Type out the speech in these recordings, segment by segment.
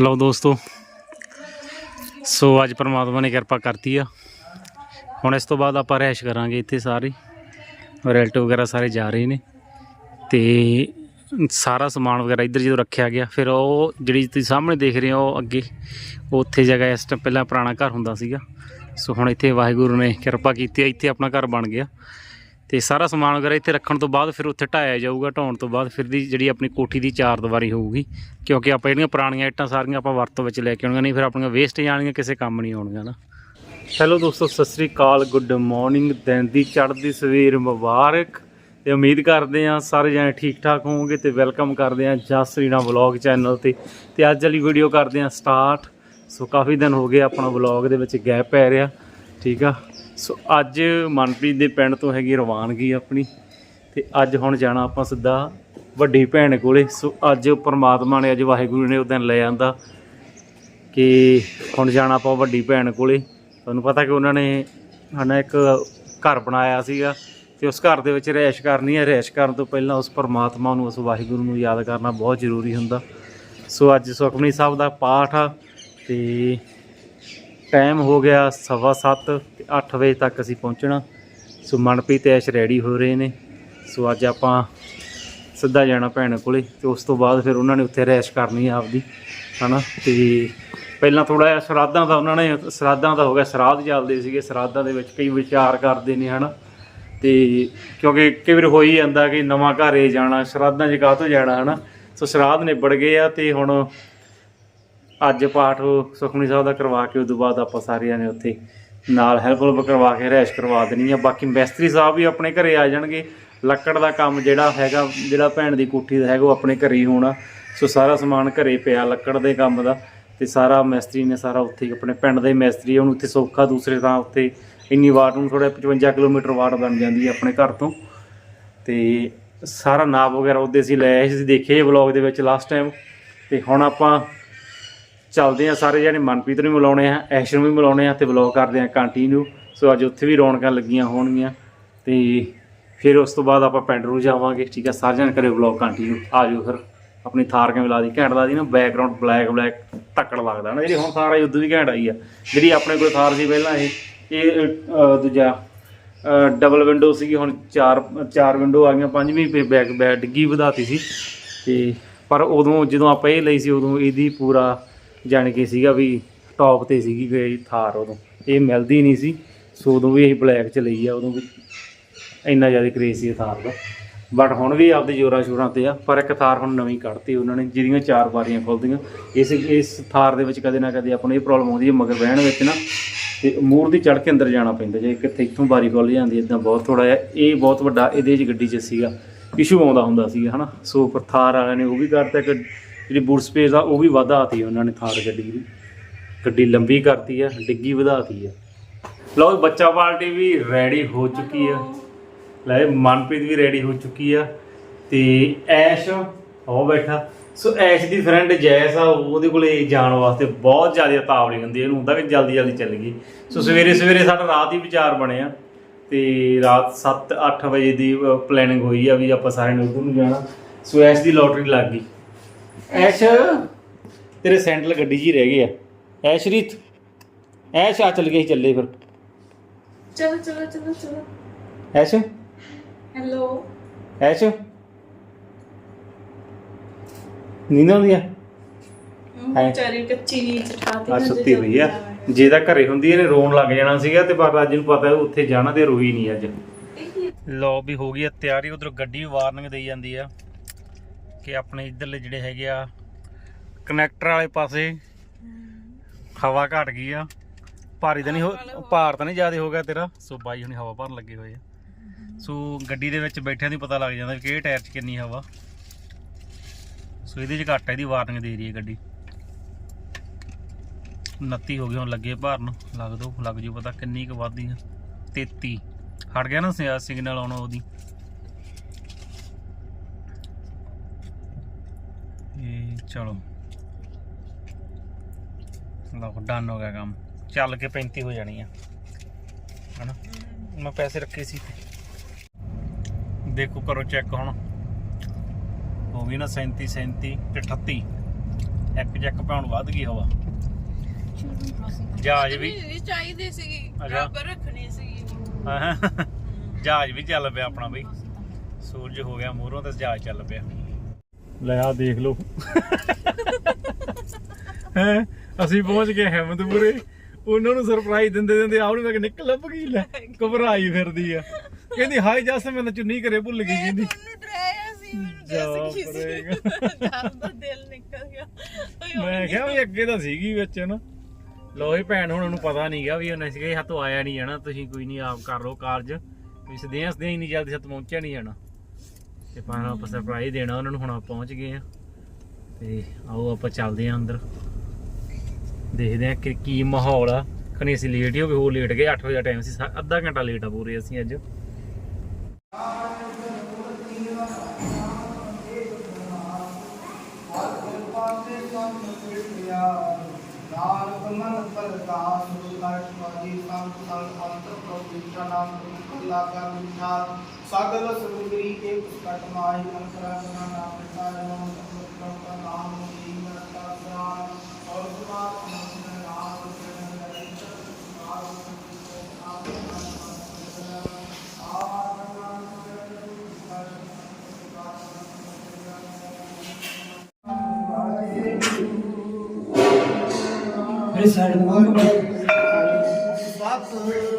ਲਓ ਦੋਸਤੋ ਸੋ ਅੱਜ ਪ੍ਰਮਾਤਮਾ ਨੇ ਕਿਰਪਾ ਕਰਤੀ ਆ। ਹੁਣ ਇਸ ਤੋਂ ਬਾਅਦ ਆਪਾਂ ਰਹਿਸ਼ ਕਰਾਂਗੇ ਇੱਥੇ ਸਾਰੇ। ਰੈਲਟੋ ਵਗੈਰਾ ਸਾਰੇ ਜਾ ਰਹੇ ਨੇ। ਤੇ ਸਾਰਾ ਸਮਾਨ ਵਗੈਰਾ ਇੱਧਰ ਜਦੋਂ ਰੱਖਿਆ ਗਿਆ ਫਿਰ ਉਹ ਜਿਹੜੀ ਤੁਸੀਂ ਸਾਹਮਣੇ ਦੇਖ ਰਹੇ ਹੋ ਉਹ ਅੱਗੇ ਉਹ ਉੱਥੇ ਜਗ੍ਹਾ ਇਸ ਟਾਈਮ ਪਹਿਲਾਂ ਪੁਰਾਣਾ ਘਰ ਹੁੰਦਾ ਸੀਗਾ। ਸੋ ਹੁਣ ਇੱਥੇ ਵਾਹਿਗੁਰੂ ਨੇ ਕਿਰਪਾ ਕੀਤੀ ਆ, ਇੱਥੇ ਆਪਣਾ ਘਰ ਬਣ ਗਿਆ। ਤੇ ਸਾਰਾ ਸਮਾਨ ਵਗੈਰਾ ਇੱਥੇ ਰੱਖਣ ਤੋਂ ਬਾਅਦ ਫਿਰ ਉੱਥੇ ਢਾਇਆ ਜਾਊਗਾ, ਢਾਉਣ ਤੋਂ ਬਾਅਦ ਫਿਰ ਦੀ ਜਿਹੜੀ ਆਪਣੀ ਕੋਠੀ ਦੀ ਚਾਰ ਦੀਵਾਰੀ ਹੋਊਗੀ। ਕਿਉਂਕਿ ਆਪਾਂ ਜਿਹੜੀਆਂ ਪੁਰਾਣੀਆਂ ਇੱਟਾਂ ਸਾਰੀਆਂ ਆਪਾਂ ਵਰਤੋਂ ਵਿੱਚ ਲੈ ਕੇ ਆਉਣੀਆਂ ਨਹੀਂ ਫਿਰ ਆਪਣੀਆਂ ਵੇਸਟ ਜਾਣਗੀਆਂ ਕਿਸੇ ਕੰਮ ਨਹੀਂ ਆਉਣਗੀਆਂ ਨਾ। ਹੈਲੋ ਦੋਸਤੋ, ਸਤਿ ਸ੍ਰੀ ਅਕਾਲ ਗੁੱਡ ਮਾਰਨਿੰਗ ਦਿਨ ਦੀ ਚੜ੍ਹਦੀ ਸਵੇਰ ਮੁਬਾਰਕ। ਤੇ ਉਮੀਦ ਕਰਦੇ ਹਾਂ ਸਾਰੇ ਜਣੇ ਠੀਕ ਠਾਕ ਹੋਵੋਗੇ ਤੇ ਵੈਲਕਮ ਕਰਦੇ ਹਾਂ ਜਸ ਰੀਨਾ ਵਲੌਗ ਚੈਨਲ ਤੇ। ਤੇ ਅੱਜ ਵਾਲੀ ਵੀਡੀਓ ਕਰਦੇ ਹਾਂ ਸਟਾਰਟ ਸੋ ਕਾਫੀ ਦਿਨ ਹੋ ਗਏ ਆਪਣਾ ਵਲੌਗ ਦੇ ਵਿੱਚ ਗੈਪ ਪੈ ਰਿਹਾ, ਠੀਕ ਆ? ਸੋ ਅੱਜ ਮਨਪ੍ਰੀਤ ਦੇ ਪਿੰਡ ਤੋਂ ਹੈਗੀ ਰਵਾਨਗੀ ਆਪਣੀ ਤੇ ਅੱਜ ਹੁਣ ਜਾਣਾ ਆਪਾਂ ਸਿੱਧਾ ਵੱਡੀ ਭੈਣ ਕੋਲੇ। ਸੋ ਅੱਜ ਪਰਮਾਤਮਾ ਨੇ, ਅੱਜ ਵਾਹਿਗੁਰੂ ਨੇ ਉਹ ਦਿਨ ਲੈ ਆਂਦਾ ਕਿ ਹੁਣ ਜਾਣਾ ਆਪਾਂ ਵੱਡੀ ਭੈਣ ਕੋਲੇ। ਤੁਹਾਨੂੰ ਪਤਾ ਕਿ ਉਹਨਾਂ ਨੇ ਹਨਾ ਇੱਕ ਘਰ ਬਣਾਇਆ ਸੀਗਾ ਤੇ ਉਸ ਘਰ ਦੇ ਵਿੱਚ ਰੈਸ਼ ਕਰਨੀ ਹੈ। ਰੈਸ਼ ਕਰਨ ਤੋਂ ਪਹਿਲਾਂ ਉਸ ਪਰਮਾਤਮਾ ਨੂੰ, ਉਸ ਵਾਹਿਗੁਰੂ ਨੂੰ ਯਾਦ ਕਰਨਾ ਬਹੁਤ ਜ਼ਰੂਰੀ ਹੁੰਦਾ। ਸੋ ਅੱਜ ਸੁਖਮਨੀ ਸਾਹਿਬ ਦਾ ਪਾਠ ਆ ਤੇ ਟਾਈਮ ਹੋ ਗਿਆ 7:30 ਤੇ 8 ਵਜੇ ਤੱਕ ਅਸੀਂ ਪਹੁੰਚਣਾ। ਸੋ ਮਨਪ੍ਰੀਤ ਐਸ਼ ਰੈਡੀ ਹੋ ਰਹੇ ਨੇ। ਸੋ ਅੱਜ ਆਪਾਂ ਸਿੱਧਾ ਜਾਣਾ ਭੈਣ ਕੋਲੇ ਤੇ ਉਸ ਤੋਂ ਬਾਅਦ ਫਿਰ ਉਹਨਾਂ ਨੇ ਉੱਥੇ ਰੈਸ਼ ਕਰਨੀ ਆ ਆਪਦੀ, ਹਨਾ? ਤੇ ਪਹਿਲਾਂ ਥੋੜਾ ਜਿਹਾ ਸ਼ਰਾਧਾਂ ਦਾ ਉਹਨਾਂ ਨੇ, ਸ਼ਰਾਧਾਂ ਦਾ ਹੋ ਗਿਆ, ਸਰਾਧ ਚੱਲਦੇ ਸੀਗੇ। ਸ਼ਰਾਧਾਂ ਦੇ ਵਿੱਚ ਕਈ ਵਿਚਾਰ ਕਰਦੇ ਨੇ, ਹਨਾ? ਤੇ ਕਿਉਂਕਿ ਕਿਵਰ ਹੋ ਹੀ ਜਾਂਦਾ ਕਿ ਨਵਾਂ ਘਰੇ ਜਾਣਾ, ਸ਼ਰਾਧਾਂ 'ਚ ਕਾਹ ਤੋਂ ਜਾਣਾ, ਹਨਾ? ਸੋ ਸਰਾਧ ਨਿਬੜ ਗਏ ਆ ਤੇ ਹੁਣ ਅੱਜ ਪਾਠ ਸੁਖਮਨੀ ਸਾਹਿਬ ਦਾ ਕਰਵਾ ਕੇ, ਉਦੋਂ ਬਾਅਦ ਆਪਾਂ ਸਾਰਿਆਂ ਨੇ ਉੱਥੇ ਨਾਲ ਹੈਲਪ ਹੁਲਪ ਕਰਵਾ ਕੇ ਰਹਿਸ਼ ਕਰਵਾ ਦੇਣੀ ਆ। ਬਾਕੀ ਮਿਸਤਰੀ ਸਾਹਿਬ ਵੀ ਆਪਣੇ ਘਰੇ ਆ ਜਾਣਗੇ। ਲੱਕੜ ਦਾ ਕੰਮ ਜਿਹੜਾ ਹੈਗਾ, ਜਿਹੜਾ ਭੈਣ ਦੀ ਕੋਠੀ ਦਾ ਹੈਗਾ, ਉਹ ਆਪਣੇ ਘਰੇ ਹੀ ਹੋਣਾ। ਸੋ ਸਾਰਾ ਸਮਾਨ ਘਰੇ ਪਿਆ ਲੱਕੜ ਦੇ ਕੰਮ ਦਾ ਤੇ ਸਾਰਾ ਮਿਸਤਰੀ ਨੇ ਸਾਰਾ ਉੱਥੇ ਆਪਣੇ ਪਿੰਡ ਦੇ ਮਿਸਤਰੀ ਉਹਨੂੰ ਉੱਥੇ ਸੌਖਾ ਦੂਸਰੇ ਥਾਂ ਉੱਥੇ ਇੰਨੀ ਵਾਟ ਨੂੰ ਥੋੜਾ 55 ਕਿਲੋਮੀਟਰ ਵਾਟ ਬਣ ਜਾਂਦੀ ਹੈ ਆਪਣੇ ਘਰ ਤੋਂ। ਤੇ ਸਾਰਾ ਨਾਪ ਵਗੈਰਾ ਉਹਦੇ ਸੀ ਲੈ ਆਏ ਸੀ। ਦੇਖੇ ਇਹ ਵਲੌਗ ਦੇ ਵਿੱਚ ਲਾਸਟ ਟਾਈਮ ਤੇ ਹੁਣ ਆਪਾਂ ਚੱਲਦੇ ਆ ਸਾਰੇ ਜਾਣੇ, ਮਨਪ੍ਰੀਤ ਨੂੰ ਮਿਲਾਉਣੇ ਆ, ਐਸ਼ ਨੂੰ ਵੀ ਮਿਲਾਉਣੇ ਆ ਤੇ ਵਲੌਗ ਕਰਦੇ ਆ ਕੰਟੀਨਿਊ ਸੋ ਅੱਜ ਉੱਥੇ ਵੀ ਰੌਣਕਾਂ ਲੱਗੀਆਂ ਹੋਣਗੀਆਂ ਤੇ ਫਿਰ ਉਸ ਤੋਂ ਬਾਅਦ ਆਪਾਂ ਪਿੰਡ ਨੂੰ ਜਾਵਾਂਗੇ, ਠੀਕ ਆ? ਸਾਰੇ ਜਾਣੇ ਕਰੇ ਵਲੌਗ ਕੰਟੀਨਿਊ ਆ ਜਾਓ ਫਿਰ, ਆਪਣੀ ਥਾਰ ਕਿਵੇਂ ਲਾ ਦੀ, ਘੈਂਟ ਲਾ ਦੀ ਨਾ ਬੈਕਗ੍ਰਾਉਂਡ ਬਲੈਕ ਬਲੈਕ ਤੱਕੜ ਲੱਗਦਾ ਨਾ। ਜਿਹੜੀ ਹੁਣ ਥਾਰ ਆਈ, ਉਦੋਂ ਵੀ ਘੈਂਟ ਆਈ ਆ। ਜਿਹੜੀ ਆਪਣੇ ਕੋਲ ਥਾਰ ਸੀ ਪਹਿਲਾਂ ਇਹ ਇਹ ਦੂਜਾ ਡਬਲ ਵਿੰਡੋ ਸੀਗੀ, ਹੁਣ ਚਾਰ ਚਾਰ ਵਿੰਡੋ ਆ ਗਈਆਂ, ਪੰਜਵੀਂ ਪੇ ਬੈਕ ਬੈਕ ਡਿੱਗੀ ਵਧਾਤੀ ਸੀ। ਤੇ ਪਰ ਉਦੋਂ ਜਦੋਂ ਆਪਾਂ ਇਹ ਲਈ ਸੀ, ਉਦੋਂ ਇਹਦੀ ਪੂਰਾ ਜਾਣ ਕੇ ਸੀਗਾ ਵੀ ਟੌਪ ਤੇ ਸੀਗੀ ਗਈ ਥਾਰ ਉਦੋਂ। ਇਹ ਮਿਲਦੀ ਨਹੀਂ ਸੀ। ਸੋ ਉਦੋਂ ਵੀ ਅਸੀਂ ਬਲੈਕ ਚ ਲਈ ਆ, ਉਦੋਂ ਵੀ ਇੰਨਾ ਜ਼ਿਆਦਾ ਕਰੇਜ਼ ਸੀ ਥਾਰ ਦਾ। ਬਟ ਹੁਣ ਵੀ ਆਪਦੇ ਜੋਰਾਂ ਸ਼ੋਰਾਂ ਤੇ ਆ, ਪਰ ਇੱਕ ਥਾਰ ਹੁਣ ਨਵੀਂ ਕੱਢਤੀ ਉਹਨਾਂ ਨੇ ਜਿਹਦੀਆਂ ਚਾਰ ਬਾਰੀਆਂ ਖੁੱਲਦੀਆਂ। ਇਸ ਇਸ ਥਾਰ ਦੇ ਵਿੱਚ ਕਦੇ ਨਾ ਕਦੇ ਆਪਾਂ ਨੂੰ ਇਹ ਪ੍ਰੋਬਲਮ ਆਉਂਦੀ ਹੈ ਮਗਰ ਬਹਿਣ ਵਿੱਚ ਨਾ, ਤੇ ਮੂਰ ਦੀ ਚੜ੍ਹ ਕੇ ਅੰਦਰ ਜਾਣਾ ਪੈਂਦਾ, ਜੇ ਕਿੱਥੇ ਇੱਥੋਂ ਬਾਰੀ ਖੁੱਲ ਜਾਂਦੀ ਇਦਾਂ ਬਹੁਤ ਥੋੜਾ ਜਿਹਾ, ਇਹ ਬਹੁਤ ਵੱਡਾ ਇਹਦੇ 'ਚ ਗੱਡੀ 'ਚ ਸੀਗਾ ਇਸ਼ੂ ਆਉਂਦਾ ਹੁੰਦਾ ਸੀਗਾ, ਹਨਾ। ਸੋ ਪਰ ਥਾਰ ਵਾਲਿਆਂ ਨੇ ਉਹ ਵੀ ਕਰਤਾ ਕਿ ਜਿਹੜੀ ਬੂਟ ਸਪੇਸ ਆ, ਉਹ ਵੀ ਵਧਾਤੀ ਉਹਨਾਂ ਨੇ ਥਾਰ ਗੱਡੀ ਦੀ ਗੱਡੀ ਲੰਬੀ ਕਰਤੀ ਆ, ਡਿੱਗੀ ਵਧਾਤੀ ਆ। ਲਓ ਬੱਚਾ ਪਾਰਟੀ ਵੀ ਰੈਡੀ ਹੋ ਚੁੱਕੀ ਆ। ਲੈ ਮਨਪ੍ਰੀਤ ਵੀ ਰੈਡੀ ਹੋ ਚੁੱਕੀ ਆ। ਤੇ ਐਸ਼ ਹੋ ਬੈਠਾ। ਸੋ ਐਸ਼ ਦੀ ਫਰੈਂਡ ਜੈਸ ਆ, ਉਹਦੇ ਕੋਲੇ ਜਾਣ ਵਾਸਤੇ ਬਹੁਤ ਜ਼ਿਆਦਾ ਤਾਵਲੀ ਹੁੰਦੀ ਹੈ ਇਹਨੂੰ ਹੁੰਦਾ ਕਿ ਜਲਦੀ ਜਲਦੀ ਚੱਲ ਗਈ। ਸੋ ਸਵੇਰੇ ਸਵੇਰੇ ਸਾਡਾ ਰਾਤ ਹੀ ਵਿਚਾਰ ਬਣਿਆ। ਤੇ ਰਾਤ 7-8 ਵਜੇ ਦੀ ਪਲੈਨਿੰਗ ਹੋਈ ਆ ਵੀ ਆਪਾਂ ਸਾਰੇ ਨੂੰ ਉੱਧਰ ਨੂੰ ਜਾਣਾ। ਸੋ ਐਸ਼ ਦੀ ਲੋਟਰੀ ਲੱਗ ਗਈ। ਐਸ਼। ਤੇਰੇ ਸੈਂਡਲ ਗੱਡੀ 'ਚ ਹੀ ਰਹਿ ਗਏ ਆ। ਐਸ਼ਰੀਤ ਐਸ਼ ਆ ਚੱਲ ਗਏ ਸੀ ਚੱਲੇ ਫਿਰ। ਚਲੋ ਚਲੋ ਚਲੋ ਚਲੋ। ਐਸ਼? ਹੈਲੋ। ਐਸ਼? ਨੀਂਦ ਆਉਂਦੀ ਆ? ਹੈਂ? ਵਿਚਾਰੀ ਕੱਚੀ ਨੀਂਦ ਠਾਤੀ ਆ ਸੁੱਤੀ ਹੋਈ ਆ। ਜੇ ਤਾਂ ਘਰੇ ਹੁੰਦੀ ਇਹਨੇ ਰੋਣ ਲੱਗ ਜਾਣਾ ਸੀਗਾ ਤੇ ਪਰ ਅੱਜ ਨੂੰ ਪਤਾ ਉੱਥੇ ਜਾਣਾ ਤੇ ਰੋਈ ਨਹੀਂ ਅੱਜ। ਲੋ ਵੀ ਹੋ ਗਈ ਆ ਤਿਆਰੀ ਉਧਰ ਗੱਡੀ ਵਾਰਨਿੰਗ ਦੇਈ ਜਾਂਦੀ ਆ। ਕਿ ਆਪਣੇ ਇਧਰਲੇ ਜਿਹੜੇ ਹੈਗੇ ਆ ਕਨੈਕਟਰ ਵਾਲੇ ਪਾਸੇ ਹਵਾ ਘਟ ਗਈ ਆ। ਭਾਰੀ ਤਾਂ ਨਹੀਂ ਹੋ ਭਾਰ ਤਾਂ ਨਹੀਂ ਜ਼ਿਆਦਾ ਹੋ ਗਿਆ ਤੇਰਾ। ਸੋ ਬਾਈ ਹੁਣੀ ਹਵਾ ਭਰਨ ਲੱਗੇ ਹੋਏ ਆ। ਸੋ ਗੱਡੀ ਦੇ ਵਿੱਚ ਬੈਠਿਆਂ ਦੀ ਪਤਾ ਲੱਗ ਜਾਂਦਾ ਵੀ ਕਿਹੜੇ ਟਾਇਰ 'ਚ ਕਿੰਨੀ ਹਵਾ। ਸੋ ਇਹਦੇ 'ਚ ਘੱਟ ਇਹਦੀ ਵਾਰਨਿੰਗ ਦੇ ਰਹੀ ਹੈ ਗੱਡੀ। 29 ਹੋ ਗਈ ਹੁਣ ਲੱਗੇ ਭਰਨ। ਲੱਗ ਦੋ ਲੱਗ ਜੂ ਪਤਾ ਕਿੰਨੀ ਕੁ ਵੱਧਦੀ ਆ। 33 ਹਟ ਗਿਆ ਨਾ ਸਿਗਨਲ ਆਉਣਾ ਉਹਦੀ। ਚਲੋ। ਲਓ ਡਨ ਹੋ ਗਿਆ ਕੰਮ। ਚੱਲ ਕੇ 35 ਹੋ ਜਾਣੀ ਆ। ਹਨਾ? ਮੈਂ ਪੈਸੇ ਰੱਖੇ ਸੀ ਦੇਖੋ ਕਰੋ ਚੈੱਕ ਹੁਣ। ਹੋ ਗਈ ਨਾ 37 37 ਤੇ 38 ਇੱਕ ਚੱਕ ਪਾਉਣ ਵੱਧ ਗਈ ਹਵਾ। ਜਹਾਜ਼ ਵੀ ਚਾਹੀਦੀ ਸੀਗੀ। ਰੱਬ ਰੱਖਣੀ ਸੀਗੀ। ਜਹਾਜ਼ ਵੀ ਚੱਲ ਪਿਆ ਆਪਣਾ ਬਈ। ਸੂਰਜ ਹੋ ਗਿਆ ਮੂਹਰੋਂ ਤੇ ਜਹਾਜ਼ ਚੱਲ ਪਿਆ। ਲੈ ਆ ਦੇਖ ਲਓ। ਹੈ? ਅਸੀਂ ਪਹੁੰਚ ਗਏ ਹੈਮਦਪੁਰੇ ਉਹਨਾਂ ਨੂੰ ਸਰਪ੍ਰਾਈਜ਼ ਦਿੰਦੇ ਦਿੰਦੇ ਆਉਣ ਮੈਂ ਕਿ ਨਿਕਲ ਲੱਭ ਗਈ ਲੈ ਘਬਰਾਈ ਫਿਰਦੀ ਆ। ਕਹਿੰਦੀ ਹਾਈ ਜਸ ਮੈਂ ਤਾਂ ਚੁੰਨੀ ਕਰੇ ਭੁੱਲ ਗਈ ਕਹਿੰਦੀ। ਮੈਂ ਕਿਹਾ ਵੀ ਅੱਗੇ ਤਾਂ ਸੀਗੀ ਵਿੱਚ ਨਾ ਲੋ ਇਹ ਭੈਣ ਹੁਣ ਉਹਨੂੰ ਪਤਾ ਨਹੀਂਗਾ ਵੀ ਉਹਨੇ ਸੀਗਾ ਹੱਥੋਂ ਆਇਆ ਨਹੀਂ ਜਾਣਾ ਤੁਸੀਂ ਕੋਈ ਨਹੀਂ ਆਪ ਕਰ ਲਓ ਕਾਰਜ। ਵੀ ਸਦਿਆਂ ਸਦਿਆਂ ਹੀ ਨਹੀਂ ਜਲਦੀ ਸੱਤ ਪਹੁੰਚਿਆ ਨਹੀਂ ਜਾਣਾ। ਤੇ ਪਰ ਆਪਾਂ ਸਰਪ੍ਰਾਈਜ਼ ਦੇਣਾ ਉਹਨਾਂ ਨੂੰ, ਹੁਣ ਆਪਾਂ ਪਹੁੰਚ ਗਏ ਆ ਤੇ ਆਓ ਆਪਾਂ ਚੱਲਦੇ ਆ ਅੰਦਰ। ਦੇਖਦੇ ਆ ਕਿ ਕੀ ਮਾਹੌਲ ਆ। ਖਣੀ ਅਸੀਂ ਲੇਟ ਹੀ ਹੋ ਗਏ, ਹੋਰ ਲੇਟ ਗਏ 8 ਵਜੇ ਦਾ ਟਾਈਮ ਸੀ ਅੱਧਾ ਘੰਟਾ ਲੇਟ ਆ ਪੂਰੇ ਅਸੀਂ ਅੱਜ। ਨਾਲ ਕਮਨ ਪ੍ਰਕਾਸ਼ ਸੁਲਾਟ ਵਾਜੀ ਸੰਤ ਸੰਗ ਅੰਤਰ ਪ੍ਰਤੀਸ਼ਾ ਨਾਮ ਕੁਲਾ ਕਰ ਵਿਚਾਰ సకల సద్గురికి పుస్తకమాయి అంతరాత్మ నామకారం నామం Salut.